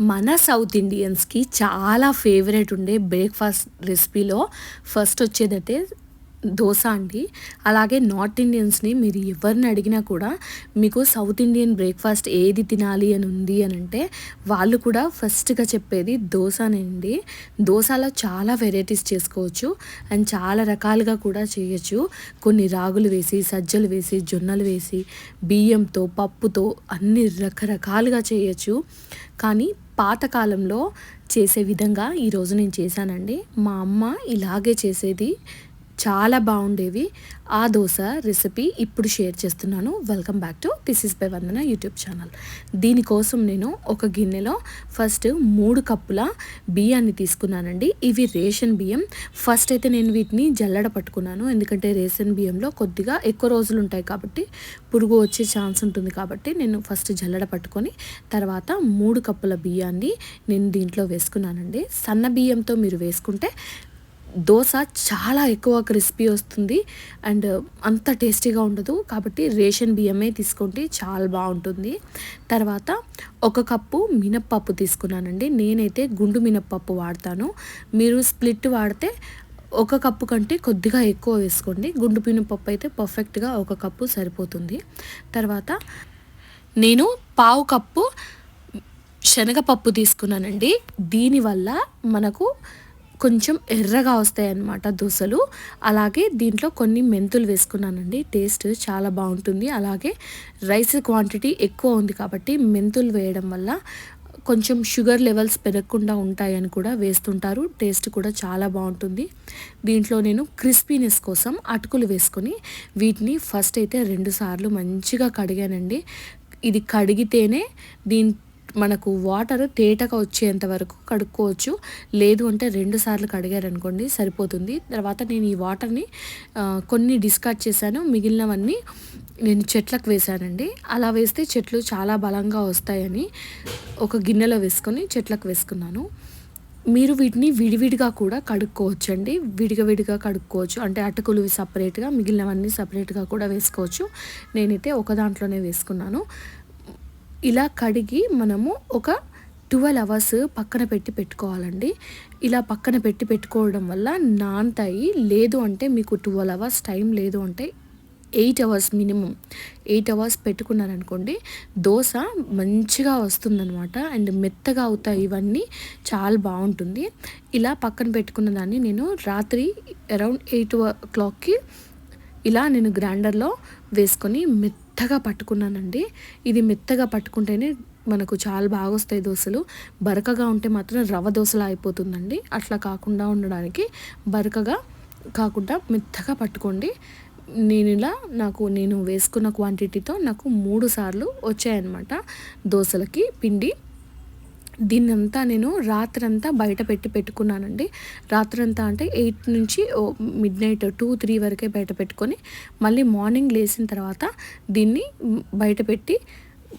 మన సౌత్ ఇండియన్స్కి చాలా ఫేవరెట్ ఉండే బ్రేక్ఫాస్ట్ రెసిపీలో ఫస్ట్ వచ్చేదైతే దోశ అండి. అలాగే నార్త్ ఇండియన్స్ని మీరు ఎవరిని అడిగినా కూడా మీకు సౌత్ ఇండియన్ బ్రేక్ఫాస్ట్ ఏది తినాలి అని ఉంది అని అంటే వాళ్ళు కూడా ఫస్ట్గా చెప్పేది దోశనండి దోశలో చాలా వెరైటీస్ చేసుకోవచ్చు అండ్ చాలా రకాలుగా కూడా చేయొచ్చు. కొన్ని రాగులు వేసి సజ్జలు వేసి జొన్నలు వేసి బియ్యంతో పప్పుతో అన్ని రకరకాలుగా చేయొచ్చు. కానీ పాతకాలంలో చేసే విధంగా ఈరోజు నేను చేశానండి. మా అమ్మ ఇలాగే చేసేది. చాలా బాగుండేవి. ఆ దోశ రెసిపీ ఇప్పుడు షేర్ చేస్తున్నాను. Welcome back to this is by Vandana YouTube channel దీనికోసం నేను ఒక గిన్నెలో ఫస్ట్ మూడు కప్పుల బియ్యాన్ని తీసుకున్నానండి. ఇవి రేషన్ బియ్యం. ఫస్ట్ అయితే నేను వీటిని జల్లడ పట్టుకున్నాను. ఎందుకంటే రేషన్ బియ్యంలో కొద్దిగా ఎక్కువ రోజులు ఉంటాయి కాబట్టి పురుగు వచ్చే ఛాన్స్ ఉంటుంది కాబట్టి నేను ఫస్ట్ జల్లడ పట్టుకొని తర్వాత మూడు కప్పుల బియ్యాన్ని నేను దీంట్లో వేసుకున్నానండి. సన్న బియ్యంతో మీరు వేసుకుంటే దోశ చాలా ఎక్కువ క్రిస్పీ వస్తుంది అండ్ అంత టేస్టీగా ఉండదు కాబట్టి రేషన్ బియ్యమే తీసుకోండి చాలా బాగుంటుంది. తర్వాత ఒక కప్పు మినప్పప్పు తీసుకున్నానండి. నేనైతే గుండు మినప్పప్పు వాడతాను. మీరు స్ప్లిట్ వాడితే ఒక కప్పు కంటే కొద్దిగా ఎక్కువ వేసుకోండి. గుండు మినప్పప్పు అయితే పర్ఫెక్ట్గా ఒక కప్పు సరిపోతుంది. తర్వాత నేను పావు కప్పు శనగపప్పు తీసుకున్నానండి. దీనివల్ల మనకు కొంచెం ఎర్రగా వస్తాయి అన్నమాట దోశలు. అలాగే దీంట్లో కొన్ని మెంతులు వేసుకున్నానండి. టేస్ట్ చాలా బాగుంటుంది. అలాగే రైస్ క్వాంటిటీ ఎక్కువ ఉంది కాబట్టి మెంతులు వేయడం వల్ల కొంచెం షుగర్ లెవెల్స్ పెరగకుండా ఉంటాయని కూడా వేస్తుంటారు. టేస్ట్ కూడా చాలా బాగుంటుంది. దీంట్లో నేను క్రిస్పీనెస్ కోసం అటుకులు వేసుకొని వీటిని ఫస్ట్ అయితే రెండు సార్లు మంచిగా కడిగానండి. ఇది కడిగితేనే దీని మనకు వాటర్ తేటగా వచ్చేంత వరకు కడుక్కోవచ్చు. లేదు అంటే రెండు సార్లు కడిగారనుకోండి సరిపోతుంది. తర్వాత నేను ఈ వాటర్ని కొన్ని డిస్కార్డ్ చేశాను. మిగిలినవన్నీ నేను చెట్లకు వేశానండి. అలా వేస్తే చెట్లు చాలా బలంగా వస్తాయని ఒక గిన్నెలో వేసుకొని చెట్లకు వేసుకున్నాను. మీరు వీటిని విడివిడిగా కూడా కడుక్కోవచ్చు అండి విడిగా విడిగా కడుక్కోవచ్చు. అంటే అటుకులు సపరేట్గా మిగిలినవన్నీ సపరేట్గా కూడా వేసుకోవచ్చు. నేనైతే ఒక దాంట్లోనే వేసుకున్నాను. ఇలా కడిగి మనము ఒక ట్వెల్వ్ అవర్స్ పక్కన పెట్టి పెట్టుకోవాలండి. ఇలా పక్కన పెట్టి పెట్టుకోవడం వల్ల నాన్తాయి లేదు అంటే మీకు ట్వెల్వ్ అవర్స్ టైం లేదు అంటే eight hours minimum. Eight hours పెట్టుకున్నారనుకోండి dosa మంచిగా వస్తుందనమాట అండ్ మెత్తగా అవుతాయి ఇవన్నీ చాలా బాగుంటుంది. ఇలా పక్కన పెట్టుకున్న దాన్ని నేను రాత్రి అరౌండ్ ఎయిట్ ఓ క్లాక్కి ఇలా నేను గ్రైండర్లో వేసుకొని మెత్తగా పట్టుకున్నానండి. ఇది మెత్తగా పట్టుకుంటేనే మనకు చాలా బాగా వస్తాయి దోశలు. బరకగా ఉంటే మాత్రం రవ దోశలా అయిపోతుందండి. అట్లా కాకుండా ఉండడానికి బరకగా కాకుండా మెత్తగా పట్టుకోండి. నేను ఇలా నాకు నేను వేసుకున్న క్వాంటిటీతో నాకు మూడు సార్లు వచ్చాయన్నమాట దోశలకి పిండి. దీన్నంతా నేను రాత్రంతా బయట పెట్టి పెట్టుకున్నానండి. రాత్రంతా అంటే ఎయిట్ నుంచి మిడ్ నైట్ టూ త్రీ వరకే బయట పెట్టుకొని మళ్ళీ మార్నింగ్ లేచిన తర్వాత దీన్ని బయట పెట్టి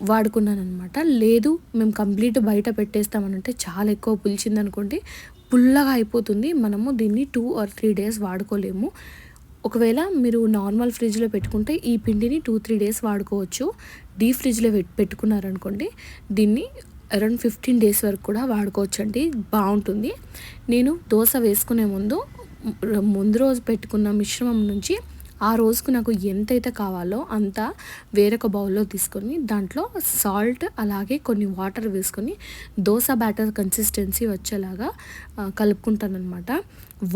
వాడుకున్నాను అనమాట లేదు మేము కంప్లీట్ బయట పెట్టేస్తామనంటే చాలా ఎక్కువ పులిచిందనుకోండి పుల్లగా అయిపోతుంది. మనము దీన్ని టూ ఆర్ త్రీ డేస్ వాడుకోలేము. ఒకవేళ మీరు నార్మల్ ఫ్రిడ్జ్లో పెట్టుకుంటే ఈ పిండిని టూ త్రీ డేస్ వాడుకోవచ్చు. డీప్ ఫ్రిడ్జ్లో పెట్టుకున్నారనుకోండి దీన్ని అరౌండ్ ఫిఫ్టీన్ డేస్ వరకు కూడా వాడుకోవచ్చండి. బాగుంటుంది. నేను దోశ వేసుకునే ముందు ముందు రోజు పెట్టుకున్న మిశ్రమం నుంచి ఆ రోజుకు నాకు ఎంతైతే కావాలో అంత వేరొక బౌల్లో తీసుకొని దాంట్లో సాల్ట్ అలాగే కొన్ని వాటర్ వేసుకొని దోశ బ్యాటర్ కన్సిస్టెన్సీ వచ్చేలాగా కలుపుకుంటాను అనమాట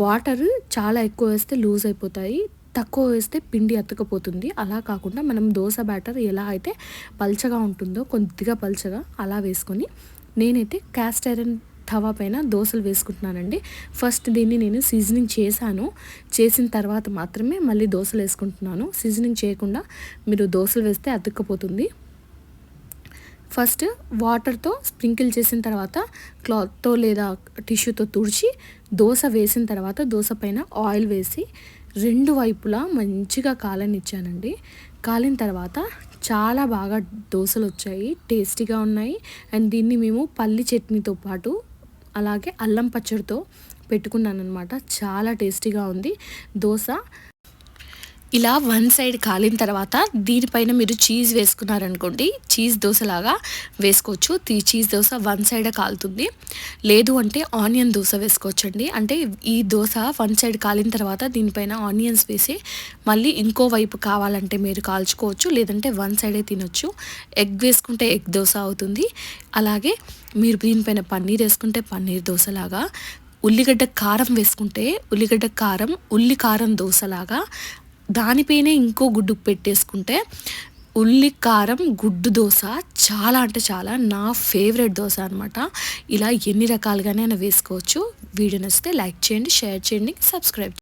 వాటర్ చాలా ఎక్కువ వేస్తే లూజ్ అయిపోతాయి. తక్కువ వేస్తే పిండి అతుకపోతుంది. అలా కాకుండా మనం దోశ బ్యాటర్ ఎలా అయితే పల్చగా ఉంటుందో కొద్దిగా పల్చగా అలా వేసుకొని నేనైతే క్యాస్ట్ ఐరన్ తవా పైన దోశలు వేసుకుంటున్నానండి. ఫస్ట్ దీన్ని నేను సీజనింగ్ చేశాను. చేసిన తర్వాత మాత్రమే మళ్ళీ దోశలు వేసుకుంటున్నాను. సీజనింగ్ చేయకుండా మీరు దోశలు వేస్తే అతుక్కపోతుంది. ఫస్ట్ వాటర్తో స్ప్రింకిల్ చేసిన తర్వాత క్లాత్తో లేదా టిష్యూతో తుడిచి దోశ వేసిన తర్వాత దోశ పైన ఆయిల్ వేసి రెండు వైపులా మంచిగా కాలనిచ్చానండి. కాలిన తర్వాత చాలా బాగా దోశలు వచ్చాయి టేస్టీగా ఉన్నాయి. అండ్ దీన్ని మేము పల్లి చట్నీతో పాటు అలాగే అల్లం పచ్చడితో పెట్టుకున్నాను అనమాట చాలా టేస్టీగా ఉంది. దోశ ఇలా వన్ సైడ్ కాలిన తర్వాత దీనిపైన మీరు చీజ్ వేసుకున్నారనుకోండి చీజ్ దోశలాగా వేసుకోవచ్చు. ఈ చీజ్ దోశ వన్ సైడే కాలుతుంది. లేదు అంటే ఆనియన్ దోశ వేసుకోవచ్చండి. అంటే ఈ దోశ వన్ సైడ్ కాలిన తర్వాత దీనిపైన ఆనియన్స్ వేసి మళ్ళీ ఇంకో వైపు కావాలంటే మీరు కాల్చుకోవచ్చు. లేదంటే వన్ సైడే తినొచ్చు. ఎగ్ వేసుకుంటే ఎగ్ దోశ అవుతుంది. అలాగే మీరు దీనిపైన పన్నీర్ వేసుకుంటే పన్నీర్ దోశలాగా. ఉల్లిగడ్డ కారం వేసుకుంటే ఉల్లిగడ్డ కారం ఉల్లి కారం దోశలాగా. దానిపైనే ఇంకో గుడ్డు పెట్టేసుకుంటే ఉల్లి కారం గుడ్డు దోశ చాలా అంటే చాలా నా ఫేవరెట్ దోశ అనమాట ఇలా ఎన్ని రకాలుగానే వేసుకోవచ్చు. వీడియో నచ్చితే లైక్ చేయండి షేర్ చేయండి సబ్స్క్రైబ్